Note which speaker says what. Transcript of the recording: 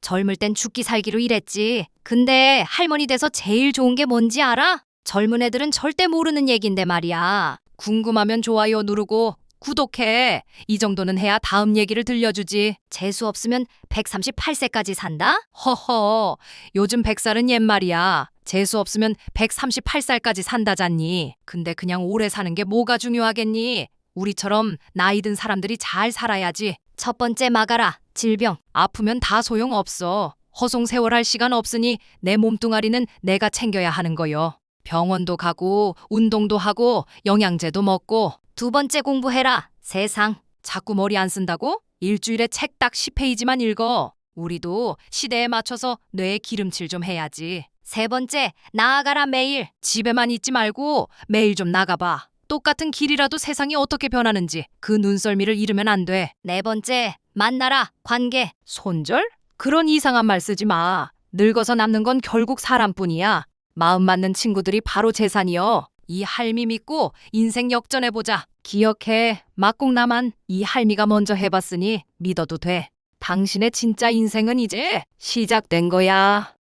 Speaker 1: 젊을 땐 죽기 살기로 일했지. 근데 할머니 돼서 제일 좋은 게 뭔지 알아? 젊은 애들은 절대 모르는 얘긴데 말이야. 궁금하면 좋아요 누르고 구독해. 이 정도는 해야 다음 얘기를 들려주지. 재수 없으면 138세까지 산다? 허허. 요즘 100살은 옛말이야. 재수 없으면 138살까지 산다잖니. 근데 그냥 오래 사는 게 뭐가 중요하겠니? 우리처럼 나이 든 사람들이 잘 살아야지. 첫 번째 막아라. 질병. 아프면 다 소용없어. 허송 세월할 시간 없으니 내 몸뚱아리는 내가 챙겨야 하는 거요. 병원도 가고 운동도 하고 영양제도 먹고 두 번째 공부해라. 세상. 자꾸 머리 안 쓴다고? 일주일에 책 딱 10페이지만 읽어. 우리도 시대에 맞춰서 뇌에 기름칠 좀 해야지. 세 번째, 나아가라 매일. 집에만 있지 말고 매일 좀 나가봐. 똑같은 길이라도 세상이 어떻게 변하는지 그 눈썰미를 잃으면 안 돼. 네 번째, 만나라. 관계. 손절? 그런 이상한 말 쓰지 마. 늙어서 남는 건 결국 사람뿐이야. 마음 맞는 친구들이 바로 재산이여. 이 할미 믿고 인생 역전해보자. 기억해. 막공 나만 이 할미가 먼저 해봤으니 믿어도 돼. 당신의 진짜 인생은 이제 시작된 거야.